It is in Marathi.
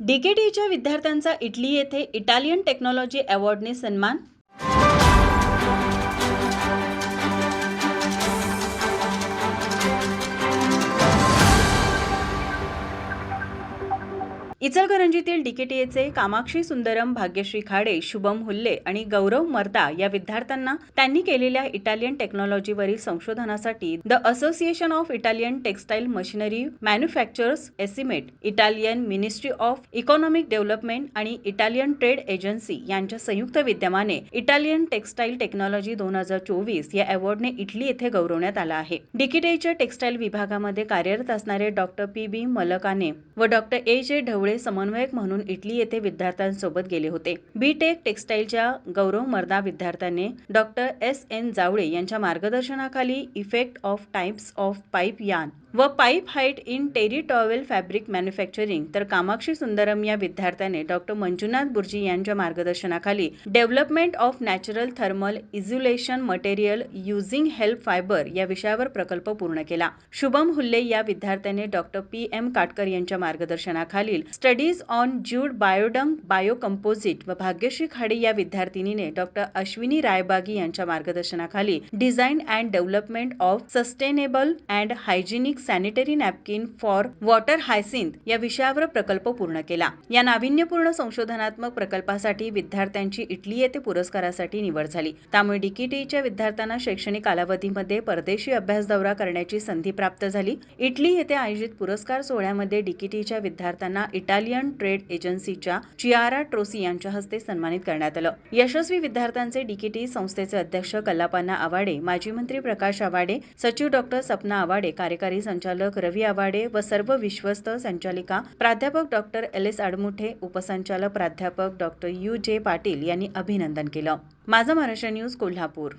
डीकेटीच्या विद्यार्थ्यांचा इटली येथे इटालियन टेक्नॉलॉजी अवॉर्डने सन्मान इचलकरंजीतील डीकेटीएचे कामाक्षी सुंदरम भाग्यश्री खाडे शुभम हुल्ले आणि गौरव मर्दा या विद्यार्थ्यांना त्यांनी केलेल्या इटालियन टेक्नॉलॉजीवरील संशोधनासाठी the association of Italian textile machinery manufacturers estimate Italian ministry of economic development आणि इटालियन ट्रेड एजन्सी यांच्या संयुक्त विद्यमाने इटालियन टेक्सटाईल टेक्नॉलॉजी दोन हजार चोवीस या अवॉर्डने इटली येथे गौरवण्यात आला आहे. डिकिटेच्या टेक्सटाईल विभागामध्ये कार्यरत असणारे डॉक्टर पी बी मलकाने व डॉक्टर ए जे ढवळे समन्वयक म्हणून इटली येथे विद्यार्थ्यांसोबत गेले होते. बी टेक टेक्सटाईलच्या गौरव मर्दा विद्यार्थ्याने डॉक्टर एस एन जावळे यांच्या मार्गदर्शनाखाली effect of types of pipe yarn व pipe height in terry towel fabric manufacturing. तर कामाक्षी सुंदरम या विद्यार्थ्याने डॉक्टर मंजुनाथ बुर्जी यांच्या मार्गदर्शनाखाली development of natural thermal insulation material using hemp fibre या विषयावर प्रकल्प पूर्ण केला. शुभम हुल्ले या विद्यार्थ्याने डॉक्टर पी. एम. काटकर यांच्या मार्गदर्शनाखालील स्टडीज ऑन ज्यूड बायोडंग बायोकम्पोजिट व भाग्यश्री खाडे या विद्यार्थिनीने डॉक्टर अश्विनी रायबागी यांच्या मार्गदर्शनाखाली design and development of sustainable and hygienic sanitary napkin for water hyacinth या विषयावर प्रकल्प पूर्ण केला. या नाविन्यपूर्ण संशोधनात्मक प्रकल्पासाठी विद्यार्थ्यांची इटली येथे पुरस्कारासाठी निवड झाली. त्यामुळे डीकीटीच्या विद्यार्थ्यांना शैक्षणिक कालावधीमध्ये परदेशी अभ्यास दौरा करण्याची संधी प्राप्त झाली. इटली येथे आयोजित पुरस्कार सोहळ्यामध्ये डीकीटीच्या विद्यार्थ्यांना इटालियन ट्रेड एजन्सीच्या चियारा ट्रोसी यांच्या हस्ते सन्मानित करण्यात आलं. यशस्वी विद्यार्थ्यांचे डीकीटी संस्थेचे अध्यक्ष कल्लापाना आवाडे माजी मंत्री प्रकाश आवाडे सचिव डॉक्टर सपना आवाडे कार्यकारी संचालक रवी आवाडे व सर्व विश्वस्त संचालिका प्राध्यापक डॉक्टर एल एस आडमुठे उपसंचालक प्राध्यापक डॉक्टर यू जे पाटील यांनी अभिनंदन केलं. माझा महाराष्ट्र न्यूज कोल्हापूर.